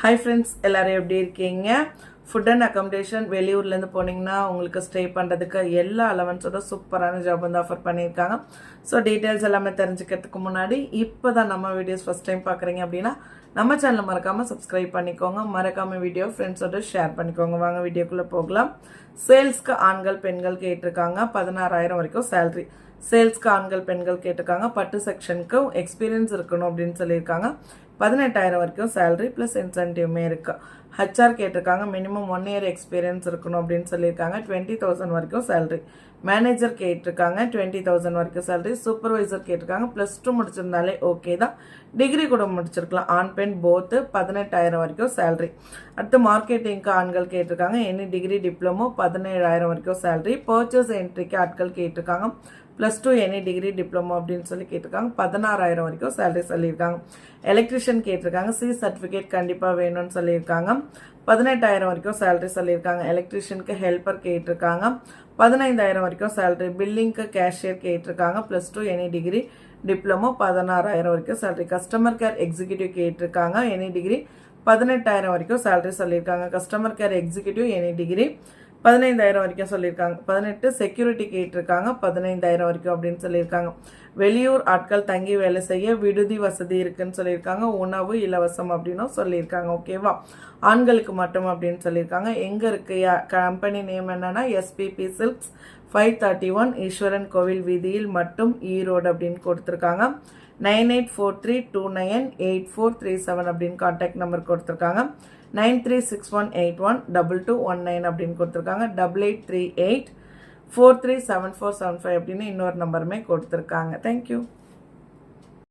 Hi friends எல்லாரும் எப்படி இருக்கீங்க? ஃபுட் அண்ட் அக்கமடேஷன் வெளியூர்லேருந்து போனீங்கன்னா உங்களுக்கு ஸ்டே பண்ணுறதுக்கு எல்லா அலவன்ஸோட சூப்பரான ஜாப் வந்து ஆஃபர் பண்ணியிருக்காங்க. ஸோ டீட்டெயில்ஸ் எல்லாமே தெரிஞ்சுக்கிறதுக்கு முன்னாடி இப்போ தான் நம்ம வீடியோஸ் ஃபஸ்ட் டைம் பார்க்குறீங்க அப்படின்னா நம்ம சேனலை மறக்காமல் சப்ஸ்கிரைப் பண்ணிக்கோங்க. மறக்காமல் வீடியோ ஃப்ரெண்ட்ஸோட ஷேர் பண்ணிக்கோங்க. வாங்க வீடியோக்குள்ளே போகலாம். சேல்ஸ்க்கு ஆண்கள் பெண்கள் கேட்டிருக்காங்க. பதினாறாயிரம் வரைக்கும் சேல்ரி சேல்ஸ்க்கு ஆண்கள் பெண்கள் கேட்டிருக்காங்க. பட்டு செக்ஷனுக்கு எக்ஸ்பீரியன்ஸ் இருக்கணும் அப்படின்னு சொல்லியிருக்காங்க. பதினெட்டாயிரம் வரைக்கும் சேலரி ப்ளஸ் இன்சென்டிவ்மே இருக்குது ஹச்ஆர் கேட்டிருக்காங்க. மினிமம் ஒன் இயர் எக்ஸ்பீரியன்ஸ் இருக்கணும் அப்படின்னு சொல்லியிருக்காங்க. டுவெண்ட்டி தௌசண்ட் வரைக்கும் சேலரி மேனேஜர் கேட்டிருக்காங்க. டுவெண்ட்டி தௌசண்ட் வரைக்கும் சேலரி சூப்பர்வைசர் கேட்டிருக்காங்க. ப்ளஸ் டூ முடிச்சிருந்தாலே ஓகே தான். டிகிரி கூட முடிச்சிருக்கலாம். ஆண் பெண் போத்து பதினெட்டாயிரம் வரைக்கும் சேல்ரி அடுத்து மார்க்கெட்டிங்க்கு ஆண்கள் கேட்டிருக்காங்க. எனி டிகிரி டிப்ளமோ பதினேழாயிரம் வரைக்கும் சேல்ரி பர்ச்சேஸ் என்ட்ரிக்கு ஆட்கள் கேட்டிருக்காங்க. Plus two any degree diploma அப்படின்னு சொல்லி கேட்டிருக்காங்க. பதினாறாயிரம் வரைக்கும் சேலரி சொல்லியிருக்காங்க. எலக்ட்ரிஷியன் கேட்டிருக்காங்க. சி சர்டிஃபிகேட் கண்டிப்பாக வேணும்னு சொல்லியிருக்காங்க. பதினெட்டாயிரம் வரைக்கும் சேலரி சொல்லியிருக்காங்க. எலக்ட்ரிஷியனுக்கு ஹெல்ப்பர் கேட்டிருக்காங்க. பதினைந்தாயிரம் வரைக்கும் சேலரி பில்லிங்க்கு கேஷியர் கேட்டிருக்காங்க. Plus two any degree diploma பதினாறாயிரம் வரைக்கும் சேலரி கஸ்டமர் கேர் எக்ஸிக்யூட்டிவ் கேட்டிருக்காங்க. எனி டிகிரி பதினெட்டாயிரம் வரைக்கும் சேலரி சொல்லியிருக்காங்க. Customer care executive any degree பதினைந்தாயிரம் வரைக்கும் சொல்லியிருக்காங்க. பதினெட்டு செக்யூரிட்டி கேட்டிருக்காங்க பதினைந்தாயிரம் வரைக்கும் அப்படின்னு சொல்லியிருக்காங்க. வெளியூர் ஆட்கள் தங்கி வேலை செய்ய விடுதி வசதி இருக்குன்னு சொல்லியிருக்காங்க. உணவு இலவசம் அப்படின்னும் சொல்லியிருக்காங்க. ஓகேவா ஆண்களுக்கு மட்டும் அப்படின்னு சொல்லியிருக்காங்க. எங்கே இருக்கு கம்பெனி நேம் என்னன்னா SPP silks five thirty one Eswaran கோவில் வீதியில் மட்டும் ஈரோடு அப்படின்னு கொடுத்துருக்காங்க. Nine eight four three two nine eight four three seven அப்படின்னு கான்டாக்ட் நம்பர் கொடுத்துருக்காங்க. Nine three six one eight one double two one nine அப்படின்னு கொடுத்துருக்காங்க. Double eight three eight four three seven four seven five அப்படின்னு இன்னொரு நம்பருமே கொடுத்துருக்காங்க. Thank you